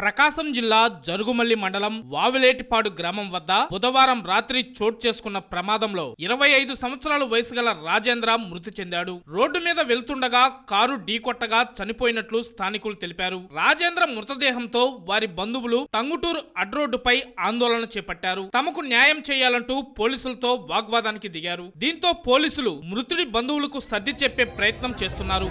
ప్రకాశం జిల్లా జరుగుమల్లి మండలం వావిలేటిపాడు గ్రామం వద్ద బుధవారం రాత్రి చోటు చేసుకున్న ప్రమాదంలో ఇరవై ఐదు సంవత్సరాల వయసు గల రాజేంద్ర మృతి చెందాడు. రోడ్డు మీద వెళ్తుండగా కారు ఢీకొట్టగా చనిపోయినట్లు స్థానికులు తెలిపారు. రాజేంద్ర మృతదేహంతో వారి బంధువులు టంగుటూరు అడ్రోడ్డుపై ఆందోళన చేపట్టారు. తమకు న్యాయం చేయాలంటూ పోలీసులతో వాగ్వాదానికి దిగారు. దీంతో పోలీసులు మృతుడి బంధువులకు సర్ది చెప్పే ప్రయత్నం చేస్తున్నారు.